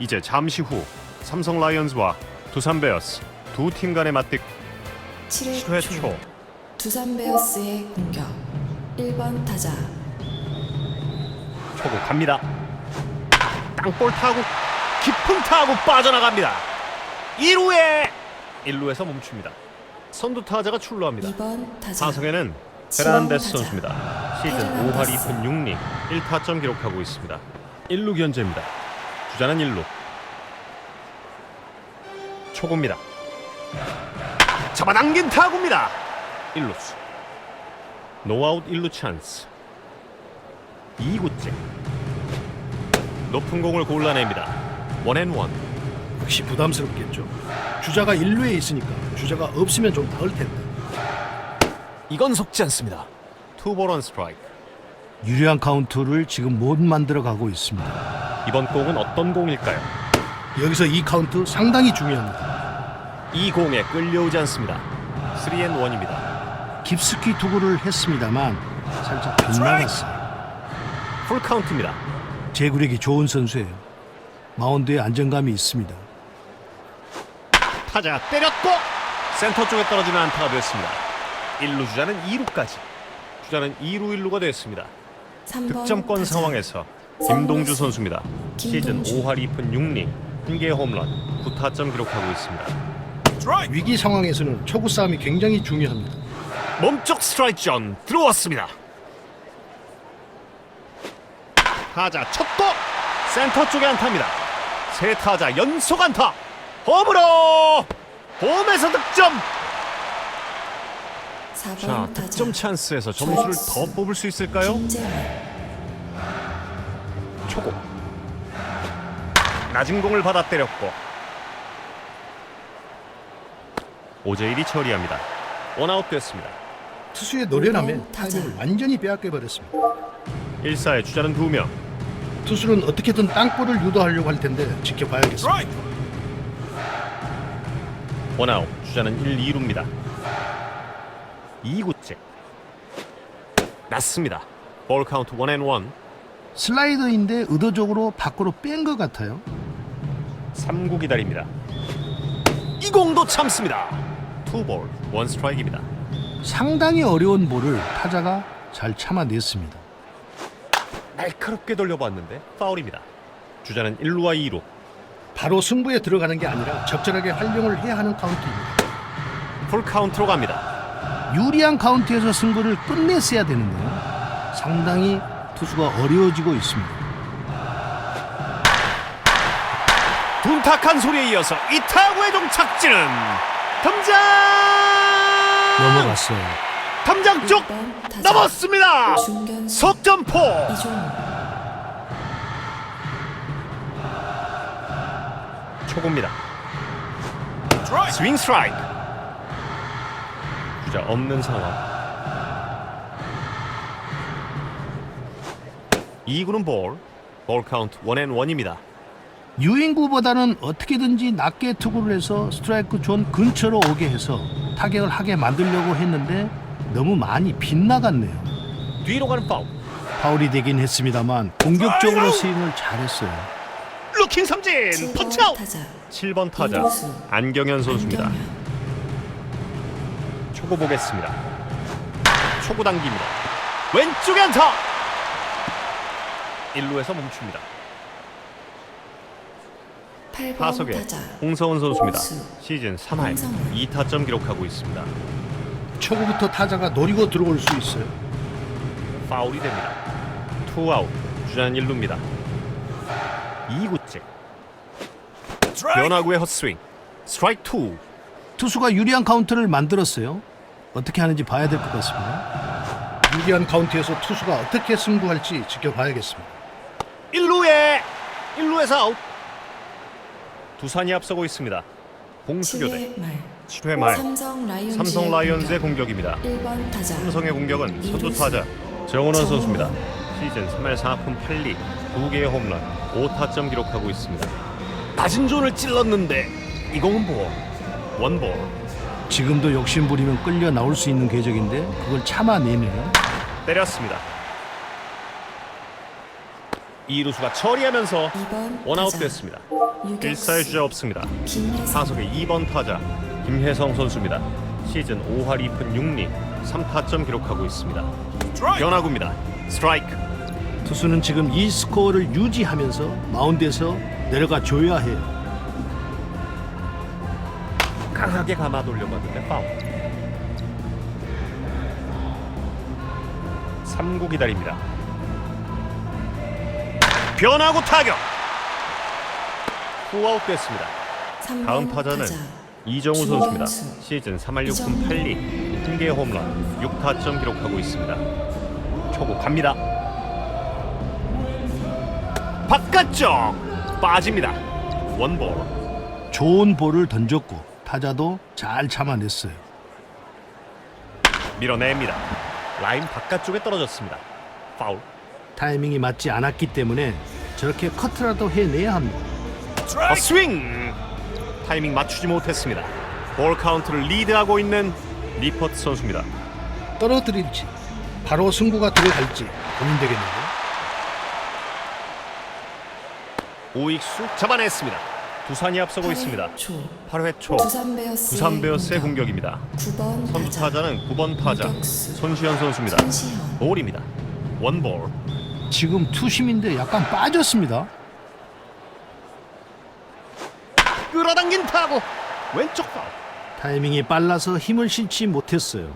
이제 잠시 후 삼성 라이온즈와 두산 베어스 두 팀 간의 맞대결 7회 7회 초 초 두산 베어스의 공격 1번 타자 초구 갑니다. 땅볼 타고 깊은 타고 빠져나갑니다. 1루에 1루에서 멈춥니다. 선두 타자가 출루합니다. 2번 타자 지명 페란데스. 선수입니다. 시즌 페르난데스. 5할 2푼 6리 1타점 기록하고 있습니다. 1루 견제입니다. 주자는 1루. 초구입니다. 잡아당긴 타구입니다. 1루수. 노아웃 1루 찬스. 2구째. 높은 공을 골라냅니다. 원앤원. 역시 부담스럽겠죠. 주자가 1루에 있으니까 주자가 없으면 좀 나을 텐데. 이건 속지 않습니다. 투볼 원 스트라이크. 유리한 카운트를 지금 못 만들어 가고 있습니다. 이번 공은 어떤 공일까요? 여기서 이 카운트 상당히 중요합니다. 이 공에 끌려오지 않습니다. 3앤 1입니다. 깊숙이 투구를 했습니다만 살짝 빗나갔어요. 풀 카운트입니다. 제구력이 좋은 선수예요. 마운드에 안정감이 있습니다. 타자 때렸고 센터 쪽에 떨어지는 안타가 되었습니다. 1루 주자는 2루까지. 주자는 2루 1루가 됐습니다. 3번 득점권 타자 상황에서 김동주 선수입니다. 시즌 김동주. 5할 2푼 6리 1개 홈런 9타점 기록하고 있습니다. 위기 상황에서는 초구 싸움이 굉장히 중요합니다. 몸쪽 스트라이크 존 들어왔습니다. 타자 첫도 센터 쪽에 안타입니다. 세 타자 연속 안타. 홈으로 홈에서 득점. 4번 자 득점 찬스에서 점수를 더 뽑을 수 있을까요? 초고 낮은 공을 받아 때렸고 오재일이 처리합니다. 원아웃 됐습니다. 투수의 노련함에 타자. 타이밍을 완전히 빼앗겨 버렸습니다. 1사의 주자는 2명. 투수는 어떻게든 땅볼을 유도하려고 할 텐데 지켜봐야겠습니다. 원아웃 주자는 1, 2루입니다 2구째 낮습니다 볼 카운트 원앤원 슬라이더인데 의도적으로 밖으로 뺀 것 같아요. 3구 기다립니다 이 공도 참습니다 투볼 원 스트라이크입니다 상당히 어려운 볼을 타자가 잘 참아냈습니다. 날카롭게 돌려봤는데 파울입니다 주자는 1루와 2루 바로 승부에 들어가는 게 아니라 적절하게 활용을 해야 하는 카운트입니다. 풀 카운트로 갑니다 유리한 카운트에서 승부를 끝냈어야 되는데요. 상당히 투수가 어려워지고 있습니다. 둔탁한 소리에 이어서 이 타구의 종착지는 덤장 넘어갔어요. 덤장 쪽 1번 타자 넘었습니다 석점포 이종우 초구입니다. 스윙 스트라이크. 주자 없는 상황. 2구는 볼. 볼 카운트 원앤 원입니다. 유인구보다는 어떻게든지 낮게 투구를 해서 스트라이크 존 근처로 오게 해서 타격을 하게 만들려고 했는데 너무 많이 빗나갔네요. 뒤로 가는 파울. 파울이 되긴 했습니다만 공격적으로 스윙을 잘했어요. 루킹 삼진. 7번 터치아웃. 타자 7번 타자. 안경현 선수입니다. 초구 보겠습니다. 초구 당깁니다. 왼쪽에 안타. 1루에서 멈춥니다. 8번 타석에 홍서원 선수입니다. 시즌 3할 홍성훈. 2타점 기록하고 있습니다. 초구부터 타자가 노리고 들어올 수 있어요. 파울이 됩니다. 투아웃 주자는 1루입니다. 2구째 변화구의 헛스윙 스트라이크 2 투수가 유리한 카운트를 만들었어요. 어떻게 하는지 봐야 될 것 같습니다. 유리한 카운트에서 투수가 어떻게 승부할지 지켜봐야겠습니다. 1루에 1루에서 아웃 두산이 앞서고 있습니다. 공수교대 7회 말 7회 말 삼성 라이온즈의, 삼성 라이온즈의 공격. 공격입니다. 1번 타자 삼성의 공격은 선두. 타자 정은원. 선수입니다. 시즌 3할 4푼 8리 2개의 홈런 5타점 기록하고 있습니다. 낮은 존을 찔렀는데 이 공은 볼 원볼 지금도 욕심 부리면 끌려 나올 수 있는 궤적인데 그걸 참아내네요. 때렸습니다. 이루수가 처리하면서 2번 원아웃. 됐습니다. 유격수 1사의 주자 없습니다. 타석의 2번 타자 김혜성 선수입니다. 시즌 5할 2푼 6리 3타점 기록하고 있습니다. 변화구입니다. 스트라이크. 투수는 지금 이 스코어를 유지하면서 마운드에서 내려가 줘야 해요. 강하게 감아 돌려봤는데 파울. 3구 기다립니다. 변화구 타격. 후아웃 됐습니다. 3번 다음 타자는 타자. 이정우 선수입니다. 시즌 3할 6푼 8리 1개 홈런 6타점 기록하고 있습니다. 초구 갑니다. 바깥쪽 빠집니다. 원볼. 좋은 볼을 던졌고 타자도 잘 참아냈어요. 밀어냅니다. 라인 바깥쪽에 떨어졌습니다. 파울. 타이밍이 맞지 않았기 때문에 저렇게 커트라도 해내야 합니다. 어, 스윙. 타이밍 맞추지 못했습니다. 볼 카운트를 리드하고 있는 리퍼트 선수입니다. 떨어뜨릴지 바로 승부가 들어갈지 고민되겠는데. 우익수 잡아냈습니다. 두산이 앞서고 있습니다. 초 8회 초 두산 베어스 두산 베어스의 공격입니다. 9번 선두 타자 타자는 9번 타자. 손시현 선수입니다. 손시현 볼입니다. 원볼. 지금 투심인데 약간 빠졌습니다. 끌어당긴 타구 왼쪽 파울. 타이밍이 빨라서 힘을 실지 못했어요.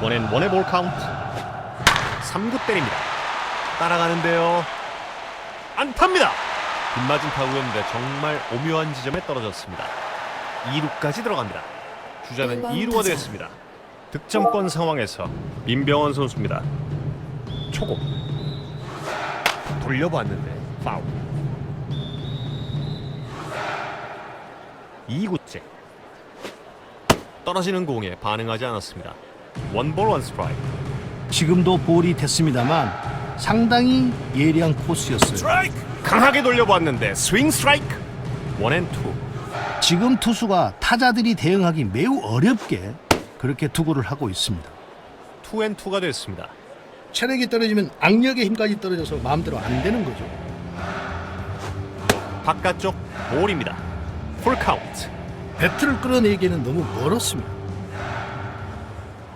원앤 원의 볼 카운트. 3구 때립니다. 따라가는데요. 안타입니다. 빗맞은 타구였는데 정말 오묘한 지점에 떨어졌습니다. 2루까지 들어갑니다. 주자는 일번 2루가 타자. 되었습니다. 득점권 상황에서 민병헌 선수입니다. 초고 돌려봤는데 파울. 2구째 떨어지는 공에 반응하지 않았습니다. 원볼 원 스트라이크. 지금도 볼이 됐습니다만 상당히 예리한 코스였어요. 강하게 돌려봤는데 스윙 스트라이크. 원앤투. 지금 투수가 타자들이 대응하기 매우 어렵게 그렇게 투구를 하고 있습니다. 투앤투가 됐습니다. 체력이 떨어지면 악력의 힘까지 떨어져서 마음대로 안 되는 거죠. 바깥쪽 볼입니다. 풀 카운트. 배트를 끌어내기에는 너무 멀었습니다.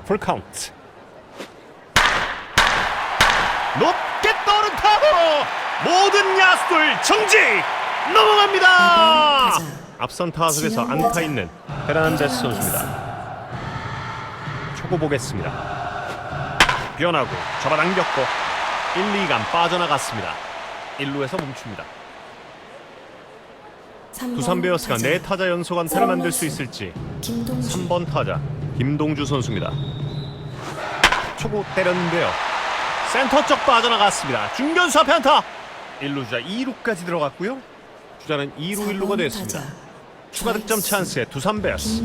풀 카운트. 높게 떠오른 타구 모든 야수들 정지 넘어갑니다. 앞선 타석에서 안타. 있는 페르난데스 선수입니다. 초고 보겠습니다. 변하고 잡아당겼고 1, 2간 빠져나갔습니다. 1루에서 멈춥니다. 두산 베어스가 네 타자 연속 안타를 만들 수 있을지 김동주 3번 타자 김동주 선수입니다. 초구 때렸는데요. 센터 쪽 빠져나갔습니다. 중견수 앞에 안타. 1루 주자 2루까지 들어갔고요. 주자는 2루 1루가 됐습니다. 추가 득점 찬스에 두산 베어스